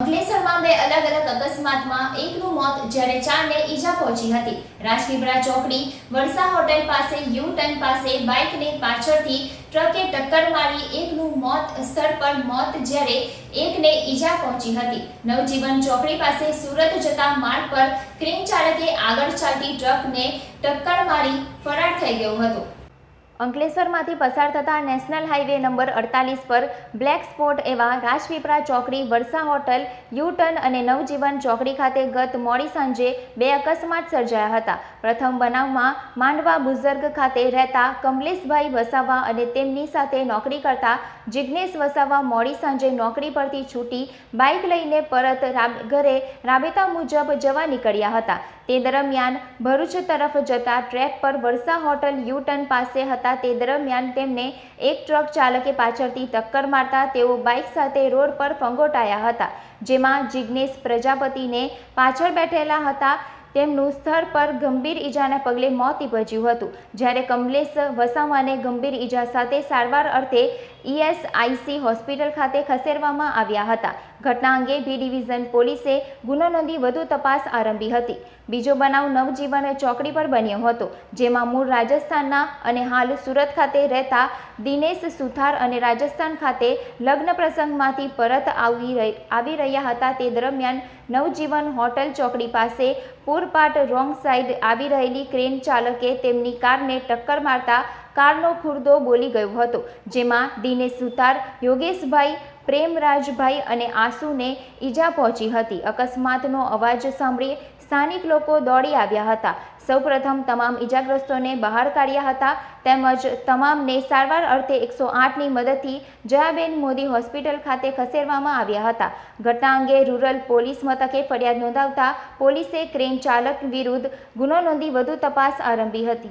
અંકલેશ્વરમાં બે અલગ અલગ અકસ્માતમાં એકનું મોત જ્યારે ચારને ઈજા પહોંચી હતી. રાજપીપળા ચોકડી વરસા હોટેલ પાસે યુ ટર્ન પાસે બાઇકને પાછળથી ટ્રકે ટક્કર મારી એકનું મોત સ્થળ પર મોત જ્યારે એકને ઈજા પહોંચી હતી. નવજીવન ચોકડી પાસે સુરત જતા માર્ગ પર ક્રેન ચાલકે આગળ ચાલતી ટ્રકને ટક્કર મારી ફરાર થઈ ગયો હતો. અંકલેશ્વરમાંથી પસાર થતા નેશનલ હાઈવે નંબર અડતાલીસ પર બ્લેક સ્પોટ એવા રાજપીપળા ચોકડી, વરસા હોટલ યુ ટર્ન અને નવજીવન ચોકડી ખાતે ગત મોડી સાંજે બે અકસ્માત સર્જાયા હતા. પ્રથમ બનાવમાં માંડવા બુઝર્ગ ખાતે રહેતા કમલેશભાઈ વસાવા અને તેમની સાથે નોકરી કરતા જિજ્ઞેશ વસાવા મોડી સાંજે નોકરી પરથી છૂટી બાઇક લઈને પરત ઘરે રાબેતા મુજબ જવા નીકળ્યા હતા. તે દરમિયાન ભરૂચ તરફ જતા ટ્રેક પર વરસા હોટલ યુ ટર્ન પાસે હતા તે દરમિયાન તેમને એક ટ્રક ચાલકે પાછળથી ટક્કર મારતા તેઓ બાઇક સાથે રોડ પર ફંગોટાયા હતા, જેમાં જિજ્ઞેશ પ્રજાપતિને પાછળ બેઠેલા હતા. તેમનું સ્થળ પર ગંભીર ઈજાના પગલે મોત નીપજ્યું હતું. જ્યારે કમલેશ વસાવાને ગંભીર ઈજા સાથે સારવાર અર્થે ઈએસઆઈસી હોસ્પિટલ ખાતે ખસેડવામાં આવ્યા હતા. ઘટના અંગે બી ડિવિઝન પોલીસે ગુનો નોંધી વધુ તપાસ આરંભી હતી. બીજો બનાવ નવજીવન ચોકડી પર બન્યો હતો, જેમાં મૂળ રાજસ્થાનના અને હાલ સુરત ખાતે રહેતા દિનેશ સુથાર અને રાજસ્થાન ખાતે લગ્ન પ્રસંગમાંથી પરત આવી રહી- આવી રહ્યા હતા. તે દરમિયાન નવજીવન હોટલ ચોકડી પાસે પૂરપાટ રોંગ સાઈડ આવી રહેલી ક્રેન ચાલકે તેમની કારને ટક્કર મારતા કારનો ખુરદો બોલી ગયો હતો, જેમાં દિનેશ સુતાર, યોગેશભાઈ, પ્રેમરાજભાઈ અને આંસુને ઈજા પહોંચી હતી. અકસ્માતનો અવાજ સાંભળી સ્થાનિક લોકો દોડી આવ્યા હતા. સૌપ્રથમ તમામ ઈજાગ્રસ્તોને બહાર કાઢ્યા હતા, તેમજ તમામને સારવાર અર્થે એકસો આઠની મદદથી જયાબેન મોદી હોસ્પિટલ ખાતે ખસેડવામાં આવ્યા હતા. ઘટના અંગે રૂરલ પોલીસ મથકે ફરિયાદ નોંધાવતા પોલીસે ક્રેન ચાલક વિરુદ્ધ ગુનો નોંધી વધુ તપાસ આરંભી હતી.